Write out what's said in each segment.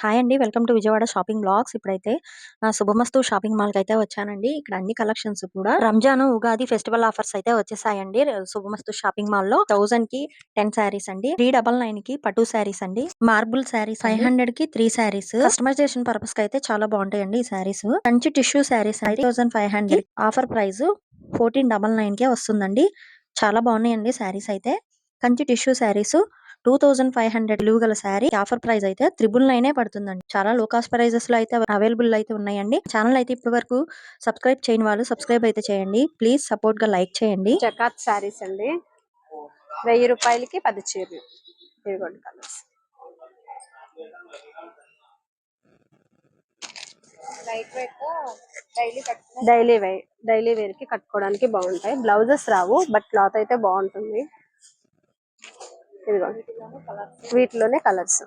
Hi అండి. Welcome to Vijayawada shopping blogs ఇప్పుడైతే శుభమస్తు shopping మాల్కి అయితే వచ్చానండి. ఇక్కడ అన్ని కలెక్షన్స్ కూడా రంజాన్ ఉగాది ఫెస్టివల్ ఆఫర్స్ అయితే వచ్చేసాయండి. శుభమస్తు షాపింగ్ మాల్లో థౌసండ్కి టెన్ శారీస్ అండి. త్రీ డబల్ నైన్కి పట్టు శారీస్ అండి. మార్బుల్ శారీస్ ఫైవ్ హండ్రెడ్కి త్రీ శారీస్ కస్టమైజేషన్ పర్పస్కి అయితే చాలా బాగుంటాయండి ఈ శారీస్ మంచి టిష్యూ శారీస్ అయితే thousand five hundred offer price fourteen double nine K వస్తుందండి. చాలా బాగున్నాయండి శారీస్ అయితే. Kanchi tissue saris two thousand five hundred విలువ గల శారీ. ఆఫర్ ప్రైస్ అయితే త్రిబుల్ నైనే పడుతుందండి. చాలా లో కాస్ట్ ప్రైజెస్లో అయితే అవైలబుల్ అయితే ఉన్నాయండి. ఛానల్ అయితే ఇప్పటి వరకు సబ్స్క్రైబ్ చేయని వాళ్ళు సబ్స్క్రైబ్ అయితే చేయండి. ప్లీజ్ సపోర్ట్గా లైక్ చేయండి. జకాత్ శారీస్ అండి. వెయ్యి రూపాయలకి పది చీరలు. ఇదిగోండి కలర్స్ డైలీ వే డైలీ వేర్కి కట్టుకోవడానికి బాగుంటాయి. బ్లౌజెస్ రావు బట్ క్లాత్ అయితే బాగుంటుంది. ఇదిగోండి వీటిలోనే కలర్స్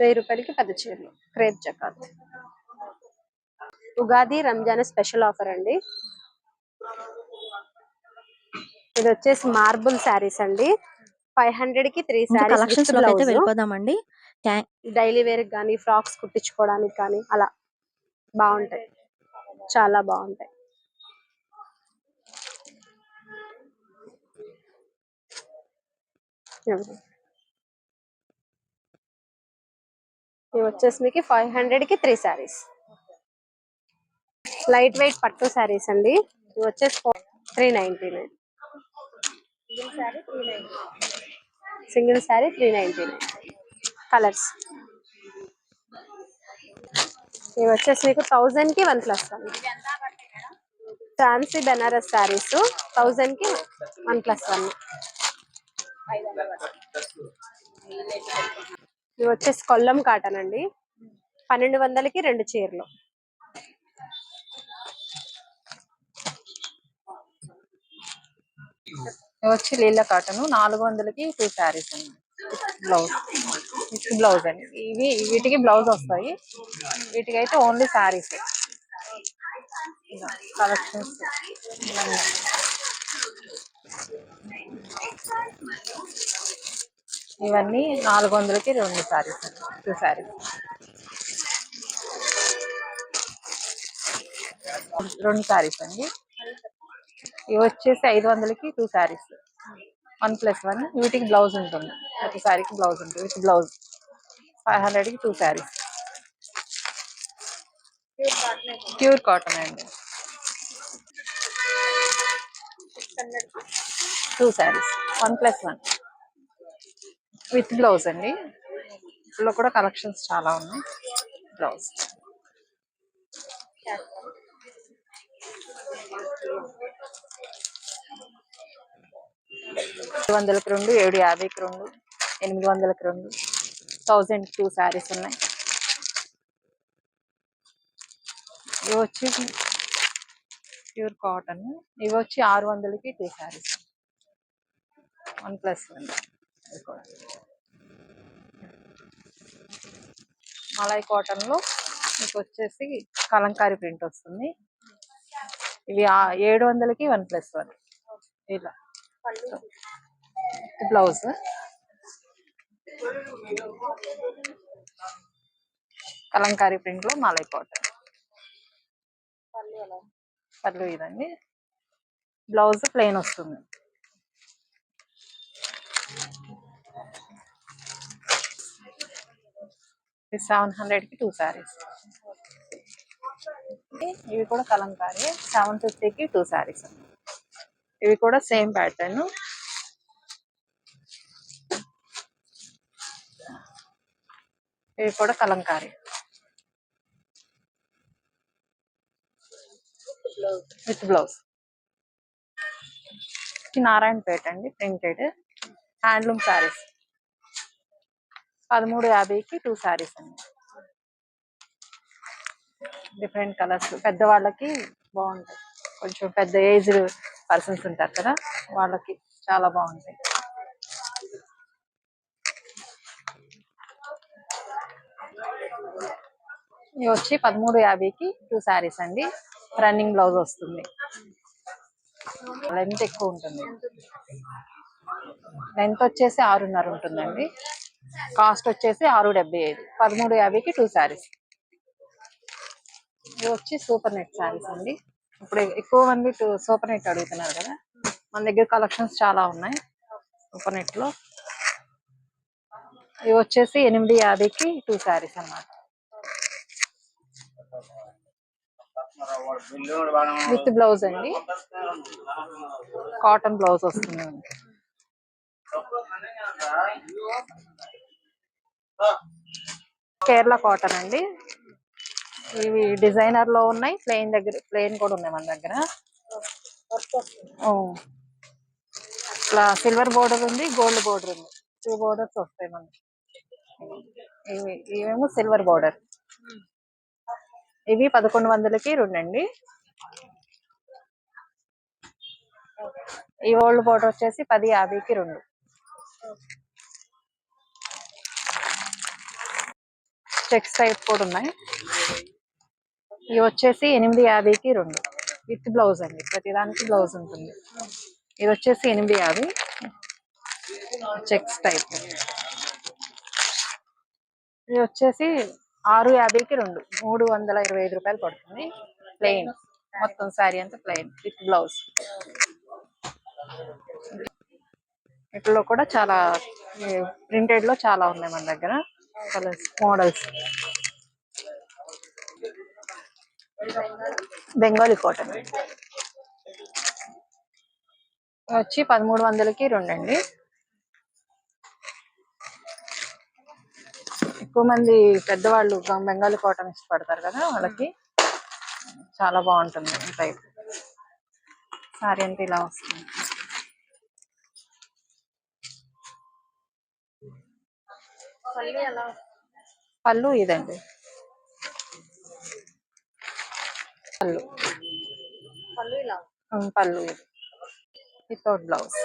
వెయ్యి రూపాయలకి పది చీరలు crepe jacquard. Ugadi Ramzan special offer అండి. ఇది వచ్చేసి మార్బుల్ శారీస్ అండి. ఫైవ్ హండ్రెడ్కి త్రీ శారీస్ వెళ్ళిపోదామండి. డైలీ వేర్ కానీ ఫ్రాక్స్ కుట్టించుకోవడానికి కానీ అలా బాగుంటాయి. చాలా బాగుంటాయి. ఇవి వచ్చేసి మీకు ఫైవ్ హండ్రెడ్కి త్రీ శారీస్. లైట్ వెయిట్ పట్టు శారీస్ అండి. ఇవి వచ్చేసి three ninety nine. Single sari three ninety nine. Colours. ఇవి వచ్చేసి మీకు థౌజండ్కి one plus one. Fancy Banaras saris థౌజండ్కి వన్ ప్లస్ వన్. ఇవి వచ్చేసి కొల్లం కాటన్ అండి. పన్నెండు వందలకి రెండు చీరలు. వచ్చి లీల కాటన్ నాలుగు వందలకి టూ శారీస్ అండి. బ్లౌజ్. బ్లౌజ్ అండి. ఇవి వీటికి బ్లౌజ్ వస్తాయి. వీటికి అయితే ఓన్లీ శారీస్. కలెక్షన్స్. ఇవన్నీ. ఇవన్నీ నాలుగు వందలకి రెండు శారీస్ అండి. టూ శారీస్ రెండు శారీస్ అండి. ఇవి వచ్చేసి ఐదు వందలకి two saris one plus one. వీటికి బ్లౌజ్ ఉంటుంది. ప్రతి శారీకి బ్లౌజ్ ఉంటుంది. With blouse. ఫైవ్ హండ్రెడ్కి టూ శారీస్ ప్యూర్ కాటన్ అండి. Two saris one plus one. With blouse అండి. ఇందులో కూడా కలెక్షన్స్ చాలా ఉన్నాయి. బ్లౌజ్. ఏడు వందలకి రెండు ఏడు యాభైకి రెండు ఎనిమిది వందలకి రెండు థౌజండ్ టూ శారీస్ ఉన్నాయి. ఇవి వచ్చి ప్యూర్ కాటన్. ఇవి వచ్చి ఆరు వందలకి two saris. One plus one కూడా. మలై కాటన్లో మీకు వచ్చేసి కలంకారీ ప్రింట్ వస్తుంది. ఇవి ఏడు వందలకి వన్ ప్లస్ వన్. ఇలా. బ్లౌజ్. కలంకారీ ప్రింట్లో మాలై కాటన్. పళ్ళు ఇదండి. బ్లౌజ్ ప్లెయిన్ వస్తుంది. సెవెన్ హండ్రెడ్కి టూ శారీస్ ఇవి కూడా కలంకారీ సెవెన్ ఫిఫ్టీకి టూ శారీస్ ఇవి కూడా సేమ్ ప్యాటర్న్. ఇవి కూడా కలంకారీ. With blouse. నారాయణపేట అండి ప్రింటెడ్. హ్యాండ్లూమ్ శారీస్ పదమూడు యాభైకి టూ శారీస్ అండి. డిఫరెంట్ కలర్స్ పెద్దవాళ్ళకి బాగుంటాయి. కొంచెం పెద్ద ఏజ్ పర్సన్స్ ఉంటారు కదా వాళ్ళకి చాలా బాగుంటాయి. ఇవి వచ్చి పదమూడు యాభైకి టూ శారీస్ అండి. రన్నింగ్ బ్లౌజ్ వస్తుంది. లెంత్ ఎక్కువ ఉంటుంది. లెంత్ వచ్చేసి ఆరున్నర ఉంటుందండి. కాస్ట్ వచ్చేసి ఆరు డెబ్బై ఐదు. పదమూడు యాభైకి టూ శారీస్ ఇవి వచ్చి సూపర్ నెట్ శారీస్ అండి. ఇప్పుడు ఎక్కువ మంది సూపర్ నెట్ అడుగుతున్నారు కదా. మన దగ్గర కలెక్షన్స్ చాలా ఉన్నాయి సూపర్ నెట్లో ఇవి వచ్చేసి ఎనిమిది యాభైకి టూ శారీస్ అన్నమాట. విత్ బ్లౌజ్ అండి. కాటన్ బ్లౌజ్ వస్తుంది. కేరళ కాటన్ అండి. ఇవి డిజైనర్లో ఉన్నాయి. ప్లెయిన్ దగ్గర ప్లెయిన్ కూడా ఉన్నాయి మన దగ్గర. ఇట్లా సిల్వర్ బోర్డర్ ఉంది గోల్డ్ బోర్డర్ ఉంది. టూ బోర్డర్స్ వస్తాయి మనకి. ఇవి ఇవేమో సిల్వర్ బోర్డర్. ఇవి పదకొండు వందలకి రెండండి. ఈ ఓల్డ్ బోర్డర్ వచ్చేసి పది యాభైకి రెండు. చెక్స్ టైప్ కూడా ఉన్నాయి. ఇవి వచ్చేసి ఎనిమిది యాభైకి రెండు. విత్ బ్లౌజ్ అండి. ప్రతిదానికి బ్లౌజ్ ఉంటుంది. ఇది వచ్చేసి ఎనిమిది యాభై చెక్స్ టైప్. ఇది వచ్చేసి ఆరు యాభైకి రెండు. మూడు వందల ఇరవై ఐదు రూపాయలు పడుతుంది. ప్లెయిన్ మొత్తం శారీ అంతా ప్లెయిన్ విత్ బ్లౌజ్. వీటిలో కూడా చాలా ప్రింటెడ్లో చాలా ఉన్నాయి మన దగ్గర. Colours models. బెంగాలీ కాటన్. వచ్చి పదమూడు వందలకి రెండండి. ఎక్కువ మంది పెద్దవాళ్ళు బెంగాలీ కాటన్ ఇష్టపడతారు కదా వాళ్ళకి. చాలా బాగుంటుంది ఈ టైప్. సారీ అంటే ఇలా వస్తుంది. పళ్ళు ఇదండి. పళ్ళు. పళ్ళు ఇది. Without blouse.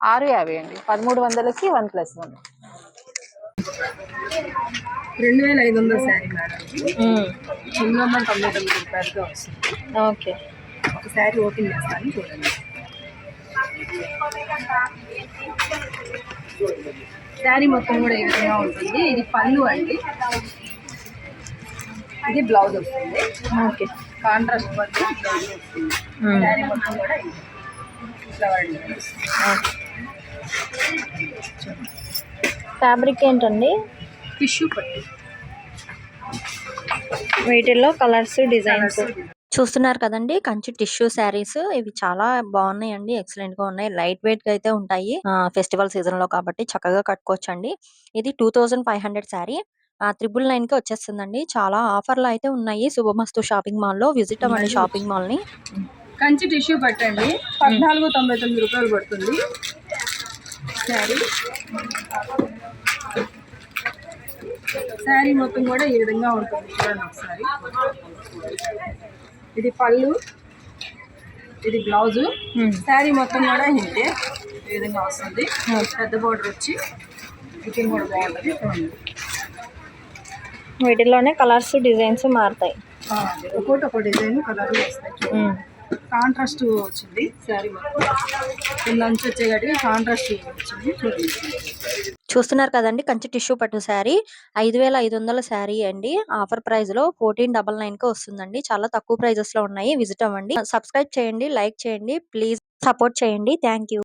ఆరు యాభై అండి. పదమూడు వందలకి వన్ ప్లస్ వన్. రెండు వేల ఐదు వందల శారీ మేడం. తొమ్మిది వందల తొంభై తొమ్మిది రూపాయలతో వస్తుంది. ఓకే. ఒక శారీ ఓపెన్ చేస్తాను చూడండి. శారీ మొత్తం కూడా ఈ విధంగా ఉంటుంది. ఇది పళ్ళు అండి. ఇది బ్లౌజ్ వస్తుంది. ఓకే. కాంట్రాస్ట్ వర్క్ బ్లౌజ్ వస్తుంది. శారీ మొత్తం కూడా. ఫ్లవర్. ఫ్యాబ్రిక్ ఏంటండి? టిష్యూ పట్టు. వీటిల్లో కలర్స్ డిజైన్స్. చూస్తున్నారు కదండి. కంచి టిష్యూ శారీస్ ఇవి చాలా బాగున్నాయండి. ఎక్సలెంట్గా ఉన్నాయి. లైట్ వెయిట్గా అయితే ఉంటాయి. ఫెస్టివల్ సీజన్లో కాబట్టి చక్కగా కట్టుకోవచ్చు అండి ఇది two thousand five hundred sari. Triple నైన్కి వచ్చేస్తుందండి. చాలా ఆఫర్లు అయితే ఉన్నాయి. శుభమస్తు షాపింగ్ మాల్లో. విజిట్ అవ్వండి షాపింగ్ మాల్ని. కంచి టిష్యూ పట్టండి. పద్నాలుగు తొంభై తొమ్మిది రూపాయలు పడుతుంది. శారీ. శారీ మొత్తం కూడా ఈ విధంగా ఉంటుంది. చూడండి ఒకసారి. ఇది పళ్ళు ఇది బ్లౌజు. శారీ మొత్తం కూడా ఇంతే ఈ విధంగా వస్తుంది. పెద్ద బోర్డర్ వచ్చి ఫిట్టింగ్ కూడా బాగుంటుంది చూడండి వీటిల్లోనే కలర్స్ డిజైన్స్ మారుతాయి. ఒక్కొక్కటి ఒక డిజైన్ కలర్లు వస్తాయి. కాంట్రాస్ట్ వచ్చింది. శారీ నుంచి వచ్చేగటికి కాంట్రాస్ట్ వచ్చింది. చూడండి. చూస్తున్నారు కదండి కంచి టిష్యూ పట్టు శారీ. ఐదు వేల ఐదు వందల శారీ అండి. ఆఫర్ ప్రైస్లో ఫోర్టీన్ డబల్ నైన్కి వస్తుందండి. చాలా తక్కువ ప్రైజెస్లో ఉన్నాయి. విజిట్ అవ్వండి. సబ్స్క్రైబ్ చేయండి లైక్ చేయండి. ప్లీజ్ సపోర్ట్ చేయండి. Thank you.